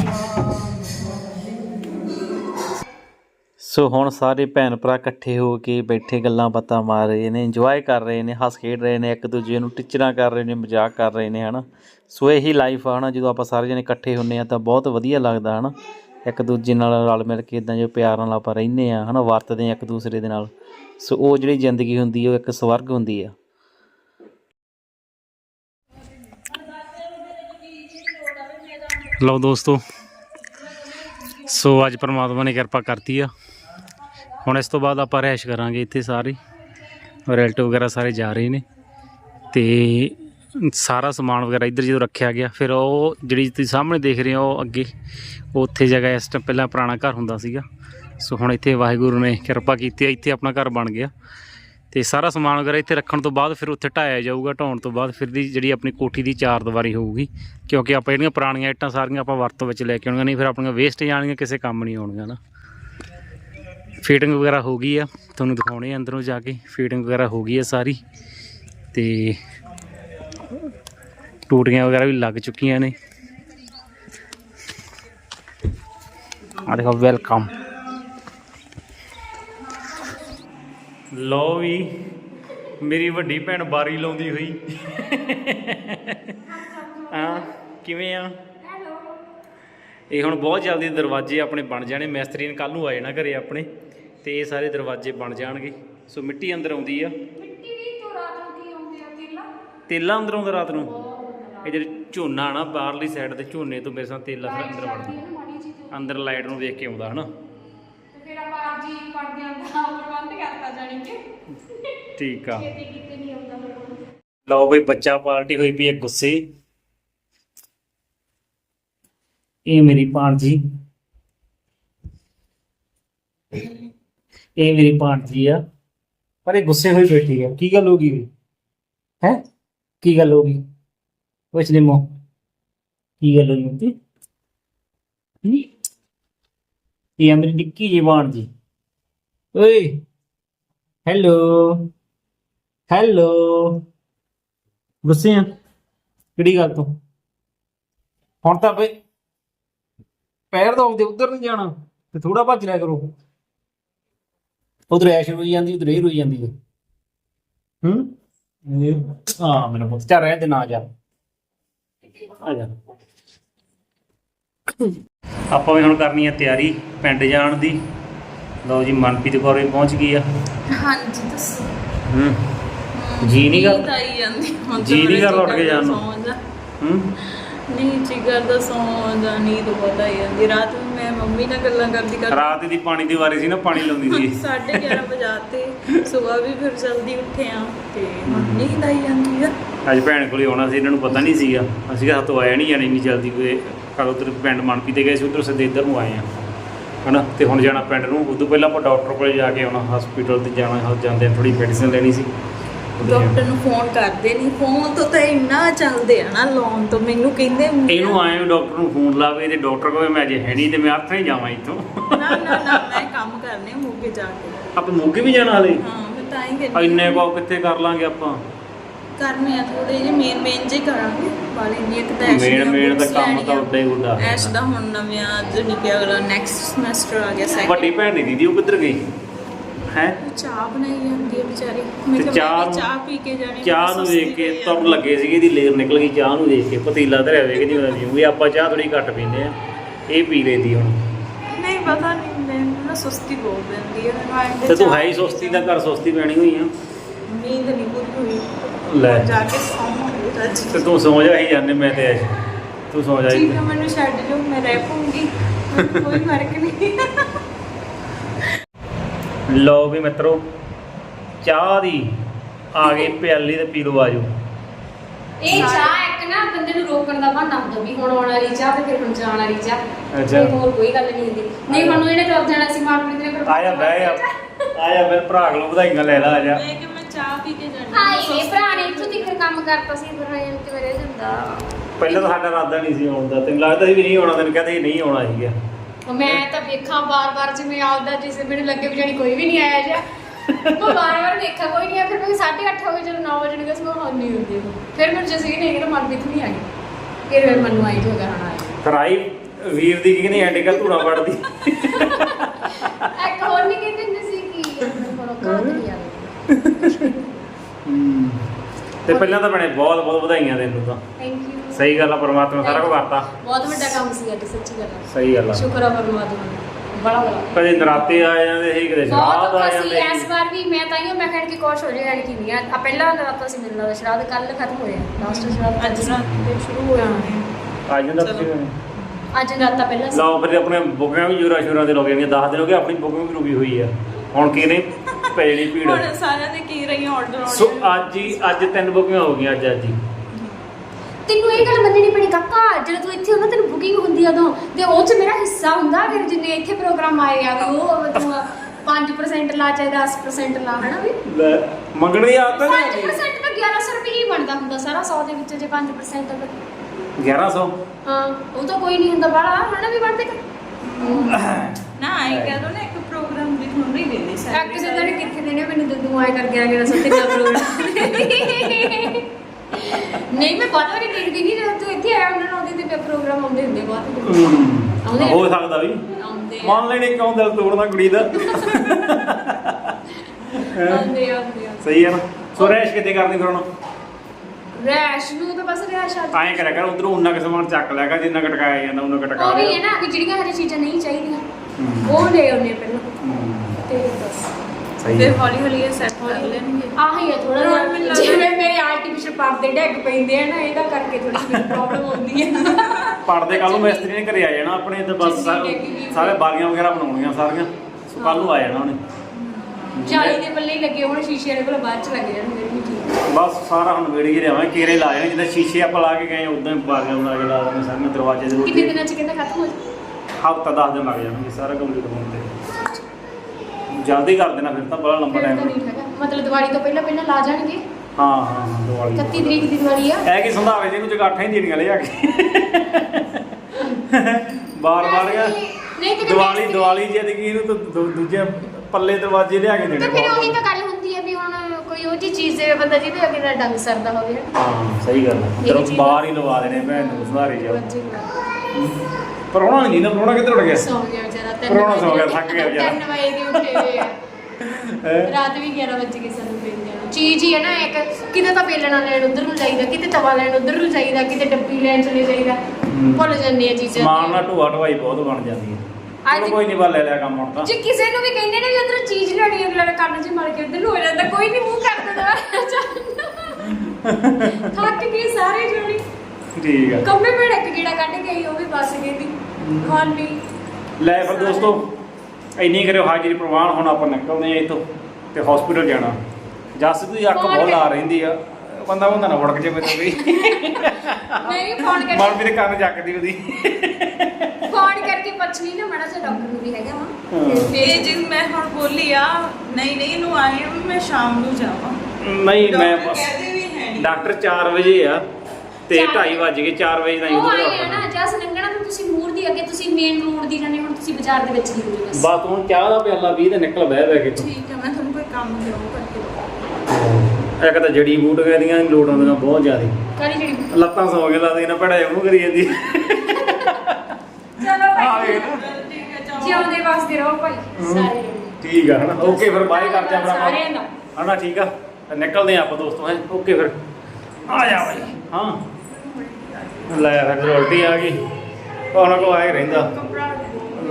ਸੋ ਹੁਣ ਸਾਰੇ ਭੈਣ ਭਰਾ ਇਕੱਠੇ ਹੋ ਕੇ ਬੈਠੇ ਗੱਲਾਂ ਬਾਤਾਂ ਮਾਰ ਰਹੇ ਨੇ ਇੰਜੋਏ ਕਰ ਰਹੇ ਨੇ, ਹੱਸ ਖੇਡ ਰਹੇ ਨੇ, ਇੱਕ ਦੂਜੇ ਨੂੰ ਟਿਚਰਾਂ ਕਰ ਰਹੇ ਨੇ, ਮਜ਼ਾਕ ਕਰ ਰਹੇ ਨੇ, ਹਨਾ? ਸੋ ਇਹੀ ਲਾਈਫ ਆ, ਹਨਾ? ਜਦੋਂ ਆਪਾਂ ਸਾਰੇ ਜਣੇ ਇਕੱਠੇ ਹੁੰਨੇ ਆ ਤਾਂ ਬਹੁਤ ਵਧੀਆ ਲੱਗਦਾ, ਹਨਾ? ਇੱਕ ਦੂਜੇ ਨਾਲ ਰਲ ਮਿਲ ਕੇ ਇਦਾਂ ਜੋ ਪਿਆਰ ਨਾਲ ਆਪਾਂ ਰਹਿੰਦੇ ਆ ਹਨਾ? ਵਰਤਦੇ ਆ ਇੱਕ ਦੂਸਰੇ ਦੇ ਨਾਲ। ਸੋ ਉਹ ਜਿਹੜੀ ਜ਼ਿੰਦਗੀ ਹੁੰਦੀ ਉਹ ਇੱਕ ਸਵਰਗ ਹੁੰਦੀ ਆ। ਲਓ ਦੋਸਤੋ, ਸੋ ਅੱਜ ਪਰਮਾਤਮਾ ਨੇ ਕਿਰਪਾ ਕਰਤੀ ਆ। ਹੁਣ ਇਸ ਤੋਂ ਬਾਅਦ ਆਪਾਂ ਰਹਿਸ਼ ਕਰਾਂਗੇ ਇੱਥੇ ਸਾਰੇ। ਰੈਲਟੋ ਵਗੈਰਾ ਸਾਰੇ ਜਾ ਰਹੇ ਨੇ। ਤੇ ਸਾਰਾ ਸਮਾਨ ਵਗੈਰਾ ਇੱਧਰ ਜਦੋਂ ਰੱਖਿਆ ਗਿਆ, ਫਿਰ ਉਹ ਜਿਹੜੀ ਤੁਸੀਂ ਸਾਹਮਣੇ ਦੇਖ ਰਹੇ ਹੋ ਉਹ ਅੱਗੇ, ਉਹ ਉੱਥੇ ਜਗ੍ਹਾ ਇਸ ਟਾਈਮ ਪਹਿਲਾਂ ਪੁਰਾਣਾ ਘਰ ਹੁੰਦਾ ਸੀਗਾ। ਸੋ ਹੁਣ ਇੱਥੇ ਵਾਹਿਗੁਰੂ ਨੇ ਕਿਰਪਾ ਕੀਤੀ ਹੈ ਇੱਥੇ ਆਪਣਾ ਘਰ ਬਣ ਗਿਆ। ਤੇ ਸਾਰਾ ਸਮਾਨ ਵਗੈਰਾ ਇੱਥੇ ਰੱਖਣ ਤੋਂ ਬਾਅਦ ਫਿਰ ਉੱਥੇ ਢਾਇਆ ਜਾਊਗਾ, ਢਾਉਣ ਤੋਂ ਬਾਅਦ ਫਿਰ ਦੀ ਜਿਹੜੀ ਆਪਣੀ ਕੋਠੀ ਦੀ ਚਾਰ ਦੀਵਾਰੀ ਹੋਊਗੀ। ਕਿਉਂਕਿ ਆਪਾਂ ਜਿਹੜੀਆਂ ਪੁਰਾਣੀਆਂ ਇੱਟਾਂ ਸਾਰੀਆਂ ਆਪਾਂ ਵਰਤੋਂ ਵਿੱਚ ਲੈ ਕੇ ਆਉਣੀਆਂ, ਨਹੀਂ ਫਿਰ ਆਪਣੀਆਂ ਵੇਸਟ ਜਾਣਗੀਆਂ, ਕਿਸੇ ਕੰਮ ਨਹੀਂ ਆਉਣਗੀਆਂ ਨਾ। ਫੀਟਿੰਗ ਵਗੈਰਾ ਹੋ ਗਈ ਆ। ਤੁਹਾਨੂੰ ਦਿਖਾਉਣੇ ਅੰਦਰੋਂ ਜਾ ਕੇ। ਫੀਟਿੰਗ ਵਗੈਰਾ ਹੋ ਗਈ ਆ ਸਾਰੀ। ਤੇ ਟੂਟੀਆਂ ਵਗੈਰਾ ਵੀ ਲੱਗ ਚੁੱਕੀਆਂ ਨੇ। ਆ ਦੇਖੋ ਵੈਲਕਮ ਲੋ ਵੀ ਮੇਰੀ ਵੱਡੀ ਭੈਣ ਬਾਰੀ ਲਾਉਂਦੀ ਹੋਈ। ਹਾਂ ਕਿਵੇਂ ਆ? ਇਹ ਹੁਣ ਬਹੁਤ ਜਲਦੀ ਦਰਵਾਜ਼ੇ ਆਪਣੇ ਬਣ ਜਾਣੇ। ਮਿਸਤਰੀ ਨੇ ਕੱਲ ਨੂੰ ਆ ਜਾਣਾ ਘਰੇ ਆਪਣੇ। ਤੇ ਇਹ ਸਾਰੇ ਦਰਵਾਜ਼ੇ ਬਣ ਜਾਣਗੇ। ਸੋ ਮਿੱਟੀ ਅੰਦਰ ਆਉਂਦੀ ਆ। ਮਿੱਟੀ ਦੀ ਤੋਂ ਰਾਤ ਨੂੰ ਕੀ ਆਉਂਦੇ ਆ ਤੇਲਾ? ਤੇਲਾ ਅੰਦਰ ਆਉਂਦਾ ਰਾਤ ਨੂੰ? ਇਹ ਜਿਹੜੇ ਝੋਨਾ ਨਾ ਬਾਹਰਲੀ ਸਾਈਡ ਤੇ ਝੋਨੇ ਤੋਂ ਮੇਰੇ ਸਾਹ ਤੇਲਾ ਫਿਰ ਅੰਦਰ ਵੜਦਾ ਅੰਦਰ ਲਾਈਟ ਨੂੰ ਦੇਖ ਕੇ ਆਉਂਦਾ ਹਨਾ? ਤੇ ਫਿਰ ਆਪਾਂ ਅੱਜ ਹੀ ਪਰਦਿਆਂ ਦਾ ਪ੍ਰਬੰਧ ਕਰਤਾ ਜਾਣੀ ਕਿ। ਠੀਕ ਆ। ਲਓ ਬਈ ਬੱਚਾ ਪਾਰਟੀ ਹੋਈ ਪਈ ਹੈ ਗੁੱਸੇ। ਇਹ ਮੇਰੀ ਭਾਣਜੀ ਇਹ ਮੇਰੀ ਭਾਣਜੀ ਆ। ਪਰ ਇਹ ਗੁੱਸੇ ਹੋਈ ਬੈਠੀ ਆ। ਕੀ ਗੱਲ ਹੋ ਗਈ? ਹੈ? ਕੀ ਗੱਲ ਹੋ ਗਈ? ਪੁੱਛ ਲੈ ਮੋ ਕੀ ਗੱਲ ਹੋਈ ਹੁੰਦੀ? ਹੂੰ? ਇਹ ਮੇਰੀ ਨਿੱਕੀ ਜੀ ਭਾਣਜੀ ਓਏ! ਹੈਲੋ! ਹੈਲੋ! ਗੁੱਸੇ ਆ? ਕਿਹੜੀ ਗੱਲ ਤੋਂ? ਹੁਣ ਤਾਂ ਬਈ ਪੈਰ ਦਾ ਉਹਦੇ ਉਧਰ ਨਹੀਂ ਜਾਣਾ। ਤੇ ਥੋੜਾ ਭੱਜ ਲਿਆ ਕਰੋ। ਉਧਰ ਐਸ਼ ਰੋਈ ਜਾਂਦੀ ਉਧਰ ਇਹ ਰੋਈ ਜਾਂਦੀ ਹੈ। ਹੂੰ? ਇਹ ਆ ਮੈਨੂੰ ਪੁੱਤ ਚੱਲ ਰਹਿ ਦੇ ਨਾ ਜਾ। ਆ ਜਾ। ਆਪਾਂ ਵੀ ਹੁਣ ਕਰਨੀ ਹੈ ਤਿਆਰੀ ਪਿੰਡ ਜਾਣ ਦੀ। ਲਓ ਜੀ ਮਨਪ੍ਰੀਤ ਕੌਰ ਵੀ ਪਹੁੰਚ ਗਈ ਆ। ਹਾਂਜੀ ਦੱਸੋ। ਹੂੰ। ਜੀ ਨਹੀਂ ਕਰ ਤਾਂ ਆਈ ਜਾਂਦੀ ਹੁਣ ਜੀ ਨਹੀਂ ਕਰਦਾ ਉੱਠ ਕੇ ਜਾਣ ਨੂੰ। ਹੂੰ। ਨਹੀਂ ਜੀ ਕਰਦਾ ਸੌਂ ਜਾ ਨੀਂਦ ਬਹੁਤ ਆਈ ਜਾਂਦੀ ਰਾਤ ਨੂੰ ਮੰਮੀ ਨਾਲ ਗੱਲਾਂ ਕਰਦੀ ਕਰਦੀ। ਰਾਤ ਦੀ ਪਾਣੀ ਦੀ ਵਾਰੀ ਸੀ ਨਾ ਪਾਣੀ ਲਾਉਂਦੀ ਸੀ। ਸਾਢੇ 11 ਵਜਾਤੇ ਸਵੇਰ ਵੀ ਫਿਰ ਜਲਦੀ ਉੱਠੇ ਆ ਤੇ ਹੁਣ ਨੀਂਦ ਆਈ ਜਾਂਦੀ ਆ। ਅੱਜ ਭੈਣ ਕੋਲੇ ਆਉਣਾ ਸੀ ਇਹਨਾਂ ਨੂੰ ਪਤਾ ਨਹੀਂ ਸੀਗਾ। ਅਸੀਂ ਤੋਂ ਆਇਆ ਨਹੀਂ ਜਾਣੀ ਇੰਨੀ ਜਲਦੀ ਕੋਈ ਕੱਲ ਉਧਰ ਪਿੰਡ ਮਨਪੀ ਤੇ ਗਏ ਸੀ ਉਧਰ ਸਿੱਧੇ ਇੱਧਰ ਨੂੰ ਆਏ ਆ। ਹਨਾ ਤੇ ਹੁਣ ਜਾਣਾ ਪਿੰਡ ਨੂੰ। ਉਦੋਂ ਪਹਿਲਾਂ ਆਪਾਂ ਡਾਕਟਰ ਕੋਲੇ ਜਾ ਕੇ ਆਉਣਾ ਹਸਪੀਟਲ ਤੇ ਜਾਣਾ ਜਾਂਦੇ ਥੋੜੀ ਮੈਡੀਸਿਨ ਲੈਣੀ ਸੀ। ਡਾਕਟਰ ਨੂੰ ਫੋਨ ਕਰਦੇ ਨਹੀਂ ਫੋਨ ਤੋਂ ਤਾਂ ਇੰਨਾ ਚੱਲਦੇ ਆ ਨਾ ਲੋਨ ਤੋਂ ਮੈਨੂੰ ਕਹਿੰਦੇ ਇਹਨੂੰ ਆਏ ਡਾਕਟਰ ਨੂੰ ਫੋਨ ਲਾਵੇ ਤੇ ਡਾਕਟਰ ਕਹੇ ਮੈਂ ਅਜੇ ਹੈ ਨਹੀਂ ਤੇ ਮੈਂ ਹੱਥ ਨਹੀਂ ਜਾਵਾਂ ਇੱਥੋਂ। ਨਾ ਨਾ ਨਾ ਮੈਂ ਕੰਮ ਕਰਨੇ ਮੋਗੇ ਜਾ ਕੇ। ਆਪਾਂ ਮੋਗੇ ਵੀ ਜਾਣਾ ਹਲੇ? ਹਾਂ ਮੈਂ ਤਾਂ ਹੀ ਕਹਿੰਦੀ ਇੰਨੇ ਕੋ ਕਿੱਥੇ ਕਰ ਲਾਂਗੇ ਆਪਾਂ? ਕਰਨੇ ਆ ਥੋੜੇ ਜਿਹੇ ਮੇਨ ਮੇਨ ਜੇ ਕਰਾਂਗੇ। ਵਾਲੇ ਨਹੀਂ ਇੱਕ ਤਾਂ ਮੇਨ ਮੇਨ books ਕੰਮ ਤਾਂ। ਉੱਡਾ ਹੀ ਉੱਡਾ ਐਸ਼ ਦਾ ਹੁਣ ਨਵਿਆਂ ਜੋ ਨਿਕਲਿਆ ਅਗਲਾ ਨੈਕਸਟ ਸਮੈਸਟਰ ਆ ਗਿਆ ਸੈਕਿੰਡ ਵੱਡੀ ਭੈਣ ਦੀ ਦੀਦੀ ਉਹ ਕਿੱਧਰ ਗਈ? ਹੈ? ਚਾਹ ਬਣਾਈ ਜਾਂਦੀ ਹੈ ਵਿਚਾਰੀ। ਮੈਂ ਤੇ ਕਿਹਾ ਚਾਹ ਮੈਂ ਨੂੰ- ਵੀ ਚਾਹ ਪੀ ਕੇ ਜਾਣੀ। ਚਾਹ ਨੂੰ ਵੇਖ ਕੇ। ਤੁਰ ਲੱਗੇ ਸੀਗੇ ਇਹਦੀ ਲੇਰ ਨਿਕਲ ਗਈ ਚਾਹ ਨੂੰ ਦੇਖ ਕੇ। ਪਤੀਲਾ ਧਰਿਆ ਵੇਖ ਜੀ ਉਹਨਾਂ ਦੀ ਵੀ ਆਪਾਂ ਚਾਹ ਥੋੜੀ ਘੱਟ ਪੀਂਦੇ ਆ ਇਹ ਪੀ ਲੈਂਦੀ ਹੁਣ। ਨਹੀਂ ਪਤਾ ਨਹੀਂ ਮੈਨੂੰ ਨਾ ਸੁਸਤੀ ਬਹੁਤ ਪੈਂਦੀ ਹੈ ਮੈਨੂੰ ਤੇ ਤੂੰ ਹੈ ਹੀ ਸੁਸਤੀ ਦਾ ਘਰ ਸੁਸਤੀ ਪੈਣੀ ਹੋਈ ਆ। ਨੀਂਦ ਨਹੀਂ ਪੂਰੀ ਹੋਈ। ਲੈ। ਜਾ ਕੇ ਸੌਂਵਾਂਗੇ ਰੱਜ ਤੇ ਤੂੰ ਸੌ ਜਾ ਹੀ ਜਾਂਦੇ ਮੈਂ ਤੇ ਐਸ਼ ਤੂੰ ਸੌ ਜਾ ਠੀਕ ਹੈ ਇੱਥੇ। ਮੈਨੂੰ ਛੱਡ ਜੋ ਮੈਂ ਰਹਿ ਪੂੰਗੀ ਮੈਨੂੰ ਕੋਈ ਫ਼ਰਕ ਨਹੀਂ। ਲਓ ਵੀ ਮਿੱਤਰੋ ਚਾਹ ਦੀ ਆ ਗਈ ਪਿਆਲੀ ਤੇ ਪੀ ਲਓ ਆਜੋ। ਇਹ ਚਾਹ ਇੱਕ ਨਾ ਬੰਦੇ ਨੂੰ ਰੋਕਣ ਦਾ ਬਹਾਨਾ ਹੁੰਦਾ ਵੀ ਹੁਣ ਆਉਣ ਵਾਲੀ ਚਾਹ ਤੇ ਫਿਰ ਹੁਣ ਜਾਣ ਵਾਲੀ ਚਾਹ। ਅੱਛਾ। ਤੇ ਹੋਰ ਕੋਈ ਗੱਲ ਨਹੀਂ ਹੁੰਦੀ। ਨਹੀਂ ਹੁਣ ਇਹਨੇ ਤਾਂ ਜਾਣਾ ਸੀ ਮਾਰਕੀਟ ਨੇ ਫਿਰ ਆਇਆ ਬਹਿ ਆ ਆਇਆ ਮੇਰੇ ਭਰਾ ਕੋਲੋਂ ਵਧਾਈਆਂ ਲੈ ਲਾ ਆ ਜਾ ਮੈਂ ਕਿ ਮੈਂ ਚਾਹ ਪੀ ਕੇ ਜਾਣੀ। ਹਾਏ ਇਹ ਭਰਾ ਨੇ ਇੱਥੋਂ ਤੱਕ ਕੰਮ ਕਰਤਾ ਸੀ ਫਿਰ ਰਹਿਣ ਤੇ ਮੇਰੇ ਜਾਂਦਾ। ਪਹਿਲਾਂ ਤਾਂ ਸਾਡਾ ਇਰਾਦਾ ਨਹੀਂ ਸੀ ਆਉਣ ਦਾ ਤੈਨੂੰ ਲੱਗਦਾ ਸੀ ਵੀ ਨਹੀਂ ਆਉਣਾ ਤੈਨੂੰ ਕਹਿੰਦੇ ਨਹੀਂ ਆਉਣਾ ਸੀਗਾ। ਮੈਂ ਤਾਂ ਵੇਖਾਂ ਬਾਰ-ਬਾਰ ਜਿਵੇਂ ਆਪਦਾ ਜਿਸੇ ਮੈਨੂੰ ਲੱਗੇ ਵੀ ਜਾਣੀ ਕੋਈ ਵੀ ਨਹੀਂ ਆਇਆ ਜਾ ਮੈਂ ਬਾਰ-ਬਾਰ ਦੇਖਾ ਕੋਈ ਨਹੀਂ ਆਇਆ ਫਿਰ ਮੈਂ 8:30 ਹੋ ਗਏ ਜਦੋਂ 9 ਵਜੇ ਨਿਕਲ ਮੈਂ ਹਾਂ ਨਹੀਂ ਹੁੰਦੀ ਫਿਰ ਮੈਨੂੰ ਜਸੀ ਨਹੀਂ ਕਿ ਮਨਪ੍ਰੀਤ ਨਹੀਂ ਆਈ ਫਿਰ ਮੈਨੂੰ ਆਈ ਜੋ ਗਾਣਾ ਆਈ। ਵੀਰ ਦੀ ਕੀ ਕਹਿੰਦੀ ਐਂਟੀਕਾ ਧੂਣਾ ਪੜਦੀ ਇੱਕ ਹੋਰ ਨਹੀਂ ਕਹਿੰਦੇ ਹੁੰਦੇ ਸੀ ਕਿ ਮੈਨੂੰ ਤੇ ਪਹਿਲਾਂ ਤਾਂ ਬਣੇ ਬਹੁਤ ਬਹੁਤ ਵਧਾਈਆਂ ਤੈਨੂੰ ਤਾਂ। ਥੈਂਕ ਯੂ ਸਹੀ ਗੱਲ ਆ ਪਰਮਾਤਮਾ ਸਾਰਾ ਕੁਝ ਕਰਤਾ। ਬਹੁਤ ਵੱਡਾ ਕੰਮ ਸੀ ਅੱਜ ਸੱਚੀ ਗੱਲ ਆ। ਸਹੀ ਗੱਲ ਆ। ਸ਼ੁਕਰ ਆ ਪਰਮਾਤਮਾ ਦਾ। ਬੜਾ ਬੜਾ। ਕਦੇ ਨਰਾਤੇ ਆ ਜਾਂਦੇ ਸੀ ਕਦੇ ਸ਼ਰਾਧ ਬਹੁਤ ਆ ਔਖਾ ਸੀ। ਜਾਂਦੇ। ਇਸ ਸੀ ਵਾਰ ਵੀ ਮੈਂ ਤਾਂ ਹੀ ਮੈਂ ਕਹਿਣ ਕਿ ਕੋਸ਼ ਹੋ ਰਿਹਾ ਕਿ ਨਹੀਂ ਆ। ਪਹਿਲਾਂ ਨਰਾਤਾ ਸੀ ਮਿਲਣਾ ਦਾ ਸ਼ਰਾਧ ਕੱਲ ਖਤਮ ਹੋਇਆ। ਲਾਸਟ ਸ਼ਰਾਧ ਅੱਜ ਰਾਤ ਤੇ ਸ਼ੁਰੂ ਹੋ ਜਾਣੇ ਆ ਜਾਂਦਾ ਚਲੋ। ਤੁਸੀਂ ਅੱਜ ਨਰਾਤਾ ਪਹਿਲਾਂ ਸੀ। ਲਓ ਫਿਰ ਆਪਣੇ ਬੁਕਿੰਗਾਂ ਵੀ ਜੋਰਾ ਸ਼ੋਰਾਂ ਤੇ ਲੋਕ ਗਈਆਂ 10 ਦਿਨ ਹੋ ਗਏ ਆਪਣੀ ਬੁਕਿੰਗ ਵੀ ਰੁਕੀ ਹੋਈ ਆ। ਹੁਣ ਕੀ ਨੇ ਪੈ ਜਣੀ ਭੀੜ। ਹੁਣ ਸਾਰਿਆਂ ਦੇ ਕੀ ਰਹੀ ਆਰਡਰ ਆਉਣੇ ਸੋ ਅੱਜ ਹੀ ਅੱਜ ਤਿੰਨ ਬੁਕਿੰਗਾਂ ਹੋ ਗਈਆਂ ਅੱਜ ਅੱਜ ਹੀ। ਤੈਨੂੰ ਇਹ ਗੱਲ ਮੰਨਣੀ ਪੈਣੀ ਕਾਕਾ ਜਦੋਂ ਤੂੰ ਇੱਥੇ ਹੁੰਦਾ ਤੈਨੂੰ ਬੁਕਿੰਗ ਹੁੰਦੀ ਆ ਉਦੋਂ। ਤੇ ਉਹ ਚ ਮੇਰਾ ਹਿੱਸਾ ਹੁੰਦਾ ਫਿਰ ਜਿੰਨੇ ਇੱਥੇ ਪ੍ਰੋਗਰਾਮ ਆਏ ਆ ਵੀ ਉਹ ਤੂੰ 5% ਲਾ ਚਾਹੇ 10% ਲਾ ਹਨਾ ਵੀ? ਲੈ ਮੰਗਣ ਦੀ ਨਹੀਂ ਹੈਗੀ 5% ਤਾਂ 1100 ਰੁਪਏ ਹੀ ਬਣਦਾ ਹੁੰਦਾ ਸਾਰਾ 100 ਦੇ ਵਿੱਚ ਜੇ 5% ਤਾਂ 1100 ਹਾਂ ਉਹ ਤਾਂ ਕੋਈ ਨਹੀਂ ਹੁੰਦਾ ਬਾਲਾ ਹਨਾ ਵੀ ਬਣਦੇ ਕਿ? ਨਾ ਆਈ ਕਹਿ ਦੋ ਨਾ ਇੱਕ ਪ੍ਰੋਗਰਾਮ ਦੀ ਤੁਹਾਨੂੰ ਨਹੀਂ ਦੇਣੀ ਇੱਕ ਦਿਨ ਨੇ ਕਿੱਥੇ ਦੇਣੇ ਮੈਨੂੰ ਦੰਦੂ ਆਏ ਕਰਕੇ ਆ ਗਿਆ ਸੱਤੇ ਦਾ ਪ੍ਰੋਗਰਾਮ ਨਹੀਂ ਮੈਂ ਬਹੁਤ ਵਾਰੀ ਦੇਖਦੀ ਨਹੀਂ ਜਦੋਂ ਤੂੰ ਇੱਥੇ ਆਇਆ ਉਹਨਾਂ ਨੂੰ ਆਉਂਦੇ ਤੇ ਪ੍ਰੋਗਰਾਮ ਆਉਂਦੇ ਹੁੰਦੇ ਬਹੁਤ ਆਉਂਦੇ। ਹੋ ਸਕਦਾ ਵੀ। ਆਉਂਦੇ ਆ। ਮੰਨ ਲੈਣੇ ਕਿਉਂ ਦਿਲ ਤੋੜਨਾ ਕੁੜੀ ਦਾ? ਆਉਂਦੇ ਆਉਂਦੇ ਸਹੀ ਹੈ ਨਾ। ਸੋ ਰੈਸ਼ ਕਿੱਥੇ ਕਰਨੀ ਫਿਰ ਹੁਣ? ਰੈਸ਼ ਨੂੰ ਤਾਂ ਬਸ ਰੈਸ਼ ਆ। ਐਂ ਕਰਿਆ ਕਰ ਉਧਰੋਂ ਉਨਾ ਕੁ ਸਮਾਨ ਚੱਕ ਲਿਆ ਕਰ ਜਿੰਨਾ ਕੁ ਟਕਾਇਆ ਜਾਂਦਾ ਉਹਨਾਂ ਕੁ ਟਕਾ ਉਹ ਵੀ ਹੈ ਨਾ ਕਿ ਜਿਹੜੀਆਂ ਹਰੀ ਚੀਜ਼ਾਂ ਨਹੀਂ ਚਾਹੀਦੀਆਂ। ਉਹ ਲੈ ਆਉਣੇ ਪਹਿਲਾਂ। ਤੇ ਬਸ। ਸਹੀ ਫਿਰ ਹੌਲੀ ਹੌਲੀ ਇਹ ਆਹੀ ਹੈ ਥੋੜਾ ਜਿਹਾ। ਜਿਵੇਂ ਮੇਰੇ ਆਰਟੀਫੀਸ਼ੀਅਲ ਪਰਦੇ ਡੈਗ ਪੈਂਦੇ ਆ ਨਾ ਇਹਦਾ ਕਰਕੇ ਥੋੜੀ ਜਿਹੀ ਪ੍ਰੋਬਲਮ ਹੁੰਦੀ ਹੈ। ਪੜਦੇ ਕੱਲ ਨੂੰ ਮਿਸਤਰੀ ਨੇ ਘਰੇ ਆ ਜਾਣਾ ਆਪਣੇ ਤੇ ਬਸ ਸਾਰੇ ਬਾਰੀਆਂ ਵਗੈਰਾ ਬਣਾਉਣੀਆਂ ਸਾਰੀਆਂ। ਸੋ ਕੱਲ ਨੂੰ ਆ ਜਾਣਾ ਉਹਨੇ। ਜਾਲੀ ਦੇ ਪੱਲੇ ਹੀ ਲੱਗੇ ਹੁਣ ਸ਼ੀਸ਼ੇ ਵਾਲੇ ਕੋਲ ਬਾਅਦ ਚ ਲੱਗ ਜਾਣਗੇ ਵੀ ਠੀਕ ਬਸ ਸਾਰਾ ਹੁਣ ਵੇੜੀ ਜਿਹੇ ਆਵਾਂ ਕੇਰੇ ਲਾ ਜਾਣੇ ਜਿੱਦਾਂ ਸ਼ੀਸ਼ੇ ਆਪਾਂ ਲਾ ਕੇ ਗਏ ਉਦਾਂ ਹੀ ਬਾਰੀਆਂ ਬਣਾ ਕੇ ਲਾ ਦੇਣੇ ਸਾਰੀਆਂ ਦਰਵਾਜ਼ੇ ਦੇ ਕਿੰਨੇ ਦਿਨਾਂ ਚ ਕਹਿੰਦਾ ਖਤਮ ਹੋ ਜਾਊ? ਹਫਤਾ 10 ਦਿਨ ਲੱਗ ਜਾਣਗੇ ਸਾਰਾ ਕੰਪਲੀਟ ਹੋਣ ਤੇ। ਜਲਦੀ ਕਰ ਦੇਣਾ ਫਿਰ ਤਾਂ ਬੜਾ ਲੰਬਾ ਟਾਈਮ ਮਤਲਬ ਦੀਵਾਲੀ ਤੋਂ ਪਹਿਲਾਂ ਪਹਿਲਾਂ ਲਾ ਜਾਣਗੇ? ਹਾਂ ਹਾਂ ਹਾਂ, ਦੀਵਾਲੀ 31 ਤਰੀਕ ਦੀ ਦੀਵਾਲੀ ਆ? ਇਹ ਕੀ ਸੰਧਾਰੇ ਜਿਹਨੂੰ ਜਗਾਠਾਂ ਹੀ ਦੇਣੀਆਂ ਲੈ ਆ ਕੇ। ਬਾਰ ਬਾਰ ਗਿਆ। ਨਹੀਂ ਤੇ ਦੀਵਾਲੀ ਦੀਵਾਲੀ ਜਦ ਕੀ ਇਹਨੂੰ ਤਾਂ ਦੂ- ਦੂਜੇ ਪੱਲੇ ਦਰਵਾਜ਼ੇ ਲਿਆ ਕੇ ਦੇਣੇ ਤੇ ਫਿਰ। ਉਹੀ ਤਾਂ ਗੱਲ ਹੁੰਦੀ ਹੈ ਵੀ ਹੁਣ ਕੋਈ ਉਹ ਜੀ ਚੀਜ਼ ਦੇ ਬੰਦਾ ਜਿਹਦੇ ਅੱਗੇ ਦਾ ਡੰਗ ਸਰਦਾ ਹੋਵੇ। ਹਨਾ। ਹਾਂ ਸਹੀ ਗੱਲ ਹੈ। ਚੀਜ਼- ਬਾਹਰ ਹੀ ਲਵਾ ਦੇਣੇ ਭੈਣ ਨੂੰ ਸੰਧਾਰੇ ਜਾਓ। ਵੱਜੇ ਪਰੋਣਾ ਨਹੀਂ ਨਾ ਪਰੋਣਾ ਕਿੱਧਰ ਉੱਡ ਗਿਆ? ਸੌ ਗਿਆ ਵਿਚਾਰਾ ਤਿੰਨ ਸੌ ਗਿਆ, ਥੱਕ ਗਿਆ ਵਿਚਾਰਾ। ਤਿੰਨ ਵਜੇ ਦੇ ਉੱਠੇ ਹੋਏ ਆ। ਹੈਂ? ਰਾਤ ਵੀ 11 ਵਜੇ ਕੇ ਸਾਨੂੰ ਪੈਂਦੇ ਆ ਚੀਜ਼ ਹੀ ਹੈ ਨਾ ਇੱਕ ਕਿਤੇ ਤਾਂ ਵੇਲਣਾ ਲੈਣ ਉਧਰ ਨੂੰ ਜਾਈਦਾ ਕਿਤੇ ਤਵਾ ਲੈਣ ਉਧਰ ਨੂੰ ਜਾਈਦਾ ਕਿਤੇ ਡੱਬੀ ਲੈਣ ਚਲੇ ਜਾਈਦਾ। ਭੁੱਲ ਜਾਂਦੇ ਆ ਚੀਜ਼ਾਂ ਸਮਾਨ ਨਾਲ ਢੋਆ ਢਵਾਈ ਬਹੁਤ ਬਣ ਜਾਂਦੀ ਹੈ। ਅੱਜ- ਕੋਈ ਨਹੀਂ ਬਾ ਲੈ ਲਿਆ ਕੰਮ ਹੁਣ ਤਾਂ। ਜੇ ਕਿਸੇ ਨੂੰ ਵੀ ਕਹਿੰਦੇ ਨੇ ਵੀ ਉਧਰ ਚੀਜ਼ ਲੈਣੀ ਅਗਲਾ ਨੇ ਕੰਨ 'ਚ ਮਲ ਕੇ ਉਧਰ ਨੂੰ ਹੋ ਜਾਂਦਾ ਕੋਈ ਨਹੀਂ ਮੂੰਹ ਕਰ ਦਿੰਦਾ। ਥੱਕ ਗਏ ਸਾਰੇ ਜਣੇ। ਠੀਕ ਹੈ ਕੰਮੇ ਮੇੜ ਇੱਕ ਗੀੜਾ ਕੱਢ ਗਈ ਉਹ ਵੀ ਬਸ ਗਈ ਦੀ ਹੁਣ ਵੀ ਲੈ ਫਿਰ ਦੋਸਤੋ ਇੰਨੀ ਕਰਿਓ ਹਾਜ਼ਰੀ ਪ੍ਰਵਾਨ ਹੁਣ ਆਪਾਂ ਨਿਕਲਦੇ ਆ ਇੱਥੋਂ ਤੇ ਹਸਪੀਟਲ ਜਾਣਾ। ਜੱਸ ਦੀ ਅੱਖ ਬਹੁਤ ਆ ਰਹਿੰਦੀ ਆ। ਬੰਦਾ ਬੰਦਾ ਨਾ ਵੜਕ ਜੇ ਮੈਨੂੰ ਵੀ। ਨਹੀਂ ਫੋਨ ਮਨ ਕਰਕੇ ਵੀ ਤੇ ਕੰਨ ਚੱਕਦੀ ਉਹਦੀ। ਫੋਨ ਕਰਕੇ ਪੁੱਛਣੀ ਨਾ ਮੜਾ ਜਿਹਾ ਡਾਕਟਰ ਨੂੰ ਵੀ ਹੈਗਾ ਵਾ। ਹਾਂ। ਇਹ ਜਿਸ ਮੈਂ ਹੁਣ ਬੋਲੀ ਆ ਨਹੀਂ ਨਹੀਂ ਇਹਨੂੰ ਆਏ ਮੈਂ ਸ਼ਾਮ ਨੂੰ ਜਾਵਾਂ। ਨਹੀਂ ਮੈਂ ਨਹੀਂ ਡਾਕਟਰ 4 ਵਜੇ ਆ। ਤੇ ਚਾਰ 2:30 ਵੱਜ ਗਏ 4 ਵਜੇ ਤਾਈਂ ਉਹ ਉਹਦੇ ਆਏ ਆ ਨਾ ਜਸ ਲੰਘਣਾ ਤਾਂ ਤੁਸੀਂ ਮੂਰ ਦੀ ਅੱਗੇ ਤੁਸੀਂ ਮੇਨ ਰੋਡ ਦੀ ਜਾਣੇ ਹੁਣ ਤੁਸੀਂ ਬਾਜ਼ਾਰ ਦੇ ਵਿੱਚ ਨਿਕਲ ਬਸ। ਬਾਤ ਹੁਣ ਚਾਹ ਦਾ ਪਿਆਲਾ ਵੀ ਤੇ ਨਿਕਲ ਬਹਿ ਬਹਿ ਕੇ। ਠੀਕ ਹੈ ਮੈਂ ਤੁਹਾਨੂੰ ਕੋਈ ਕੰਮ ਦਿਓ ਕਰਕੇ। ਇੱਕ ਤਾਂ ਜੜੀ ਬੂਟੀਆਂ ਦੀਆਂ ਲੋੜ ਆਉਂਦੀਆਂ ਬਹੁਤ ਜ਼ਿਆਦਾ। ਕਾਲੀ ਜਿਹੜੀ ਲੱਤਾਂ ਸੌ ਕੇ ਲਾਦੇ ਨਾ ਪੜਾ ਮੂੰਹ ਕਰੀ ਜਾਂਦੀ। ਚਲੋ ਆ ਭਾਈ ਵੇਖ। ਨਾ ਠੀਕ ਹੈ ਚਲੋ। ਜਿਉਂਦੇ ਵਾਸਤੇ ਰਹੋ ਭਾਈ ਸਾਰੇ। ਠੀਕ ਆ ਹਨਾ? ਓਕੇ ਫਿਰ ਬਾਏ ਕਰਦੇ ਆਪਣਾ ਸਾਰਿਆਂ ਦਾ ਹਨਾ ਠੀਕ ਆ? ਤੇ ਨਿਕਲਦੇ ਆ ਆਪਾਂ ਦੋਸਤੋ ਹੈ? ਓਕੇ ਫਿਰ। ਆ ਜਾ ਬਾਈ ਹਾਂ। ਲੈ ਫਿਰ ਰੋਟੀ ਆ ਗਈ। ਕੋਣ ਕੋ ਆਏ ਰਹਿੰਦਾ।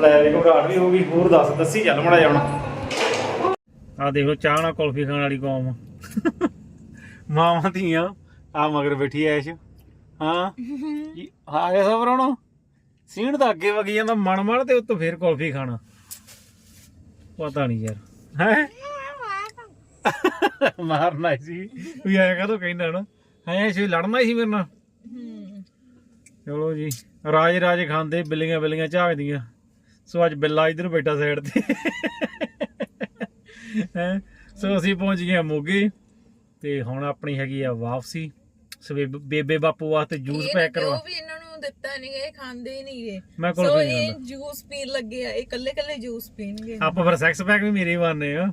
ਲੈ ਵੀ ਘਬਰਾਹਟ ਵੀ ਹੋ ਗਈ, ਹੋਰ ਦੱਸ ਦੱਸੀ ਚੱਲ ਮੜਾ ਜਾਣਾ ਆ ਦੇਖ ਲਓ ਚਾਹ ਨਾਲ ਕੁਲਫੀ ਖਾਣ ਵਾਲੀ ਕੌਮ। ਮਾਵਾਂ, ਧੀਆਂ ਆ ਮਗਰ ਬੈਠੀ ਐਸ਼। ਹਾਂ? ਆ ਗਿਆ ਸਬਰ ਹੁਣ? ਸੀਣ ਤਾਂ ਅੱਗੇ ਵਗੀ ਜਾਂਦਾ ਮਨ ਮਨ ਤੇ ਉੱਤੋਂ ਫੇਰ ਕੁਲਫੀ ਖਾਣਾ। ਪਤਾ ਨਹੀਂ ਯਾਰ। ਹੈ? ਮਾਰਨਾ ਸੀ। ਵੀ ਆਇਆ ਕਦੋਂ ਕਹਿੰਦਾ ਨਾ ਹੈ ਸੀ ਲੜਨਾ ਸੀ ਮੇਰੇ ਨਾਲ? ਚਲੋ ਜੀ ਰਾਜ ਰਾਜ ਖਾਂਦੇ ਬਿੱਲੀਆਂ ਬਿੱਲੀਆਂ ਝਾਕਦੀਆਂ ਸੋ ਅੱਜ ਬਿੱਲਾ ਇਧਰ ਬੈਠਾ ਸਾਈਡ ਤੇ। ਹੈ? ਸੋ ਅਸੀਂ ਪਹੁੰਚ ਗਏ ਮੋਗੇ ਤੇ ਹੁਣ ਆਪਣੀ ਹੈਗੀ ਆ ਵਾਪਸੀ। ਸੋ ਬੇਬੇ- ਬਾਪੂ ਵਾਸਤੇ ਜੂਸ ਪੈਕ ਕਰਵਾ। ਉਹ ਵੀ ਇਹਨਾਂ ਨੂੰ ਦਿੱਤਾ ਨਹੀਂ ਗਏ ਖਾਂਦੇ ਨਹੀਂ ਗਏ। ਮੈਂ ਕੋਲ ਸੋ ਇਹ ਜੂਸ ਪੀਣ ਲੱਗੇ ਆ ਇਹ ਇਕੱਲੇ ਇਕੱਲੇ ਜੂਸ ਪੀਣਗੇ। ਆਪਾਂ ਫਿਰ ਸੈਕਸ ਪੈਕ ਵੀ ਮੇਰੇ ਹੀ ਬਣਨੇ ਆ।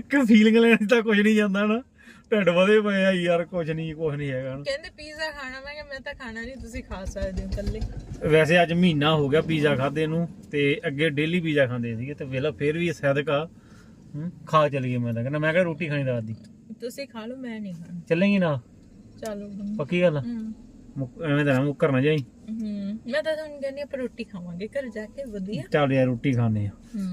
ਕਿ ਫੀਲਿੰਗ ਲੈਣ ਤਾਂ ਕੁਝ ਨਹੀਂ ਜਾਂਦਾ ਨਾ। ਢਿੱਡ ਵਧੇ ਪਏ ਆ ਯਾਰ ਕੁਝ ਨਹੀਂ ਕੁਝ ਨਹੀਂ ਹੈਗਾ। ਕਹਿੰਦੇ ਪੀਜ਼ਾ ਖਾਣਾ ਮੈਂ ਕਿਹਾ ਮੈਂ ਤਾਂ ਖਾਣਾ ਨਹੀਂ ਤੁਸੀਂ ਖਾ ਸਕਦੇ ਹੋ ਇਕੱਲੇ। ਵੈਸੇ ਅੱਜ ਮਹੀਨਾ ਹੋ ਗਿਆ ਪੀਜ਼ਾ ਖਾਦੇ ਨੂੰ ਤੇ ਅੱਗੇ ਡੇਲੀ ਪੀਜ਼ਾ ਖਾਂਦੇ ਸੀਗੇ ਤੇ ਵੇਲਾ ਫੇਰ ਵੀ ਸਦਕਾ ਹੂੰ, ਖਾ ਚਲੀਏ ਮੈਂ ਤਾਂ। ਕਹਿੰਦਾ ਮੈਂ ਕਿਹਾ ਰੋਟੀ ਖਾਣੀ ਰਾਤ ਦੀ। ਤੁਸੀਂ ਖਾ ਲਓ ਮੈਂ ਨਹੀਂ ਖਾਣਾ। ਚੱਲੇਂਗੀ ਨਾ ਚਲੋ ਪੱਕੀ ਗੱਲ ਆ? ਹਮ ਮੁੱਕ- ਐਵੇਂ ਤਾਂ ਨਾ ਮੁੱਕਰ ਨਾ ਜਾਈ। ਹਮ ਮੈਂ ਤਾਂ ਤੁਹਾਨੂੰ ਕਹਿੰਦੀ ਆਪਾਂ ਰੋਟੀ ਖਾਵਾਂਗੇ ਘਰ ਜਾ ਕੇ ਵਧੀਆ। ਚੱਲ ਯਾਰ ਰੋਟੀ ਖਾਣੇ ਆ।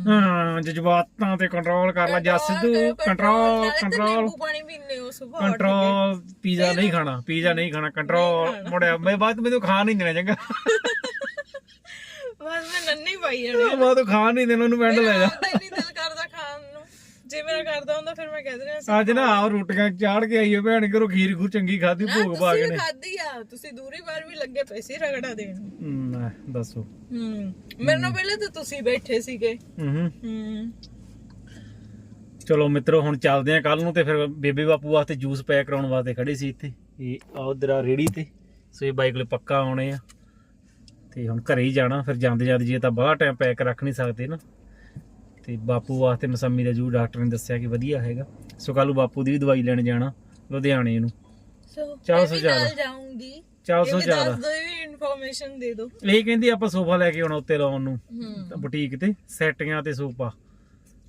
ਹਾਂ। ਜਜ਼ਬਾਤਾਂ ਤੇ ਕੰਟਰੋਲ ਕਰ ਲੈ ਜਾ ਸਿੱਧੂ ਕੰਟਰੋਲ ਕੰਟਰੋਲ ਪਾਣੀ ਪੀਂਦੇ ਹੋ ਕੇ। ਕੰਟਰੋਲ ਪੀਜ਼ਾ ਨਹੀਂ ਖਾਣਾ ਪੀਜ਼ਾ ਨਹੀਂ ਖਾਣਾ ਕੰਟਰੋਲ ਮੁੜਿਆ ਮੈਂ ਬਾਅਦ ਮੈਨੂੰ ਖਾ ਨਹੀਂ ਦੇਣਾ ਚੰਗਾ। ਬਸ ਮੈਂ ਨੰਨੀ ਪਾਈ ਜਾਣੀ ਬਾਅਦ ਤੂੰ ਖਾ ਨਹੀਂ ਦੇਣਾ ਉਹਨੂੰ ਪਿੰਡ ਲੈ ਜਾ ਮੇਰਾ ਨਹੀਂ ਦਿਲ ਕਰਦਾ ਖਾਣ ਨੂੰ ਜੇ ਮੇਰਾ ਕਰਦਾ ਹੁੰਦਾ ਫਿਰ ਮੈਂ ਕਹਿ ਦੇਣਾ ਅੱਜ ਨਾ ਆ ਰੋਟੀਆਂ ਚਾੜ ਕੇ ਆਈਓ ਭੈਣ ਕਰੋ ਖੀਰ ਖੂ ਚੰਗੀ ਖਾਦੀ ਭੋਗ ਪਾ ਕੇ ਤੁਸੀਂ ਨੇ। ਖਾਦੀ ਆ ਤੁਸੀਂ ਦੂਰੀ ਵਾਰ ਵੀ ਲੱਗੇ ਪਏ ਸੀ ਰਗੜਾ ਦੇਣ। ਹਮ, ਲੈ, ਦੱਸੋ। ਹੂੰ ਮੇਰੇ ਨਾਲ ਪਹਿਲੇ ਤਾਂ ਤੁਸੀਂ ਬੈਠੇ ਸੀਗੇ। ਹੂੰ ਹੂੰ ਚਲੋ ਮਿੱਤਰੋ ਹੁਣ ਚੱਲਦੇ ਆ ਕੱਲ ਨੂੰ ਤੇ ਫਿਰ ਬੇਬੇ ਬਾਪੂ ਵਾਸਤੇ ਜੂਸ ਪੈਕ ਕਰਾਉਣ ਵਾਸਤੇ ਖੜੇ ਸੀ ਇੱਥੇ। ਇਹ ਆ ਉਧਰ ਆ ਰੇੜੀ ਤੇ ਸੋ ਇਹ ਬਾਈਕ ਕੋਲੇ ਪੱਕਾ ਆਉਣੇ ਆ। ਤੇ ਹੁਣ ਘਰੇ ਹੀ ਜਾਣਾ ਫਿਰ ਜਾਂਦੇ ਜਾਂਦੇ ਜੇ ਤਾਂ ਬੜਾ ਟਾਈਮ ਪੈਕ ਰੱਖ ਨਹੀਂ ਸਕਦੇ ਨਾ। ਤੇ ਬਾਪੂ ਵਾਸਤੇ ਮਸੰਮੀ ਦਾ ਜੂ ਡਾਕਟਰ ਨੇ ਦੱਸਿਆ ਕਿ ਵਧੀਆ ਹੈਗਾ। ਸੋ ਕੱਲ ਨੂੰ ਬਾਪੂ ਦੀ ਵੀ ਦਵਾਈ ਲੈਣ ਜਾਣਾ ਲੁਧਿਆਣੇ ਨੂੰ। ਸੋ ਚਾਰ ਸੌ ਜ਼ਿਆਦਾ। ਜਾਊਂਗੀ। 400 ਇਹ ਵੀ ਜ਼ਿਆਦਾ ਦੱਸ ਦੋ ਵੀ ਇਨਫੋਰਮੇਸ਼ਨ ਦੇ ਦਿਓ। ਇਹ ਕਹਿੰਦੀ ਆਪਾਂ ਸੋਫਾ ਲੈ ਕੇ ਆਉਣਾ ਉੱਤੇ ਲਾਉਣ ਨੂੰ ਹੂੰ। ਬੁਟੀਕ ਤੇ ਸੈਟੀਆਂ ਤੇ ਸੋਫਾ।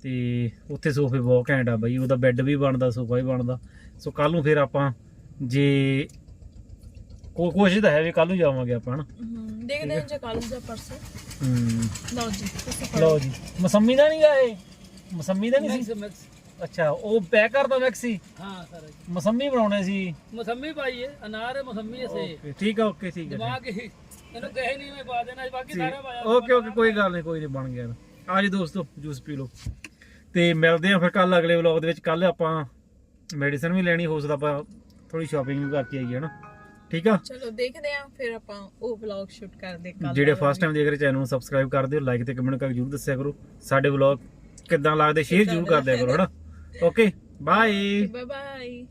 ਤੇ ਉੱਥੇ ਸੋਫੇ ਬਹੁਤ ਘੈਂਟ ਆ ਬਈ ਉਹਦਾ ਬੈੱਡ ਵੀ ਬਣਦਾ ਸੋਫਾ ਵੀ ਬਣਦਾ। ਸੋ ਕੱਲ ਨੂੰ ਫਿਰ ਆਪਾਂ ਜੇ ਕੋ ਕੋਸ਼ਿਸ਼ ਤਾਂ ਹੈ ਵੀ ਕੱਲ ਨੂੰ ਜਾਵਾਂਗੇ ਆਪਾਂ ਹਨਾ ਹੂੰ ਦੇਖਦੇ ਹਾਂ ਜੇ ਕੱਲ ਜਾਂ ਪਰਸੋਂ ਹੂੰ ਲਓ ਜੀ ਤੁਸੀਂ ਲਓ ਜੀ ਮਸੰਮੀ ਦਾ ਨਹੀਂ ਗਾਏ ਮਸੰਮੀ ਦਾ ਨਹੀਂ ਸੀ ਅੱਛਾ ਉਹ ਪੈਕ ਕਰਦਾ ਮੈਕਸੀ हाँ सर ਮਸੰਮੀ ਬਣਾਉਣੇ ਸੀ मौसमी पाई है अनार है मौसमी से Okay, ਠੀਕ ਆ ਓਕੇ ਠੀਕ ਹੈ दिमाग ही इन्हों कहे नहीं मैं पा देना बाकी सारा पाया ਓਕੇ ਓਕੇ ਕੋਈ ਗੱਲ ਨਹੀਂ ਕੋਈ ਨਹੀਂ ਬਣ ਗਿਆ ਆ ਜੀ ਦੋਸਤੋ ਜੂਸ ਪੀ ਲਓ ਤੇ ਮਿਲਦੇ ਆ ਫਿਰ ਕੱਲ ਅਗਲੇ ਵਲੌਗ ਦੇ ਵਿੱਚ ਕੱਲ ਆਪਾਂ ਮੈਡੀਸਨ ਵੀ ਲੈਣੀ ਹੋ ਸਕਦਾ ਆਪਾਂ ਥੋੜੀ ਸ਼ਾਪਿੰਗ ਵੀ ਕਰਕੇ ਆਈਏ ਨਾ ਠੀਕ ਆ? ਚਲੋ ਦੇਖਦੇ ਹਾਂ ਫਿਰ ਆਪਾਂ ਉਹ ਵਲੌਗ ਸ਼ੂਟ ਕਰਦੇ ਕੱਲ ਜਿਹੜੇ ਫਸਟ ਟਾਈਮ ਦੇਖ ਰਹੇ ਚੈਨਲ ਨੂੰ ਸਬਸਕ੍ਰਾਈਬ ਕਰ ਦਿਓ ਲਾਈਕ ਤੇ ਕਮੈਂਟ ਕਰਕੇ ਜਰੂਰ ਦੱਸਿਆ ਕਰੋ। ਸਾਡੇ ਵਲੌਗ ਕਿੱਦਾਂ ਲੱਗਦੇ ਸ਼ੇਅਰ ਜਰੂਰ ਕਰ ਦਿਆ ਕਰੋ ਹਨਾ? Okay bye bye bye